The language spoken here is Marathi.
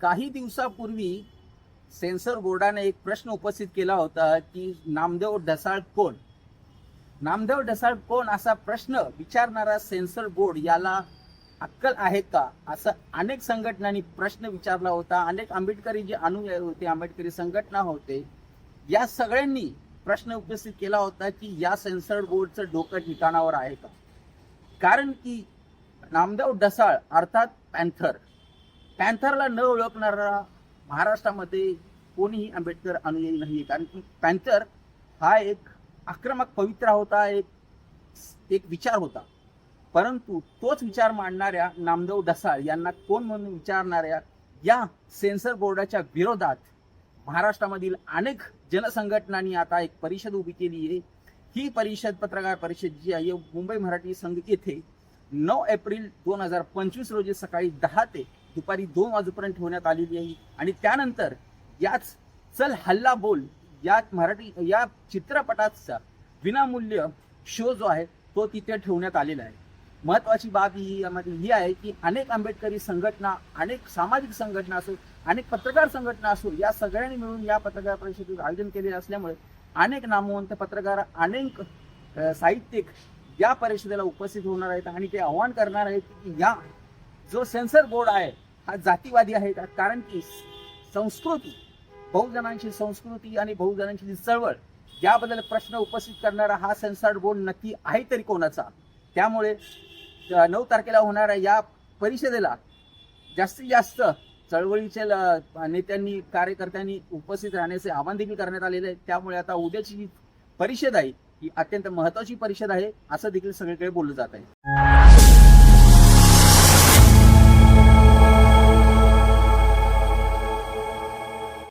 काही दिवसापूर्वी सेन्सर बोर्डाने एक प्रश्न उपस्थित केला होता की नामदेव ढसाळ कोण? नामदेव ढसाळ कोण असा प्रश्न विचारणारा सेन्सर बोर्ड याला अक्कल आहे का? असं अनेक संघटनांनी प्रश्न विचारला होता. अनेक आंबेडकरी जे अनुयायी होते आंबेडकरी संघटना होते. या सगळ्यांनी प्रश्न उपस्थित केला होता की या सेन्सर बोर्डचं डोकं ठिकाणावर आहे का? कारण की नामदेव ढसाळ अर्थात पॅन्थर पॅन्थरला न ओळखणारा महाराष्ट्रामध्ये कोणीही आंबेडकर अनुयायी नाही कारण की पॅन्थर हा एक आक्रमक पवित्रा होता एक एक विचार होता. परंतु तोच विचार मांडणाऱ्या नामदेव ढसाळ यांना कोण म्हणून विचारणाऱ्या या सेन्सर बोर्डाच्या विरोधात महाराष्ट्रामधील अनेक जनसंघटनांनी आता एक परिषद उभी केली आहे. ही परिषद पत्रकार परिषद जी आहे मुंबई मराठी संघ येथे नऊ एप्रिल दोन हजार पंचवीस रोजी सकाळी दहा ते दुपारी दोन वाजेपर्यंत ठेवण्यात आलेली आहे. आणि त्यानंतर याच चल हल्ला बोल या मराठी या चित्रपटाचा विनामूल्य शो जो आहे तो तिथे ठेवण्यात आलेला आहे. महत्वाची बाब ही यामध्ये ही आहे की अनेक आंबेडकरी संघटना अनेक सामाजिक संघटना असो अनेक पत्रकार संघटना असो या सगळ्यांनी मिळून या पत्रकार परिषदेचं आयोजन केलेले असल्यामुळे अनेक नामवंत पत्रकार अनेक साहित्यिक या परिषदेला उपस्थित होणार आहेत आणि ते आव्हान करणार आहेत की या जो सेन्सर बोर्ड आहे हा जातीवादी आहे. का? कारण की संस्कृती बहुजनांची संस्कृती आणि बहुजनांची जी चळवळ याबद्दल प्रश्न उपस्थित करणारा हा सेन्सर बोर्ड नक्की आहे तरी कोणाचा? त्यामुळे नऊ तारखेला होणाऱ्या या परिषदेला जास्तीत जास्त चळवळीच्या नेत्यांनी कार्यकर्त्यांनी उपस्थित राहण्याचे आवाहन देखील करण्यात आलेले आहे. त्यामुळे आता उद्याची जी परिषद आहे ही अत्यंत महत्वाची परिषद आहे असं देखील सगळीकडे बोललं जात आहे.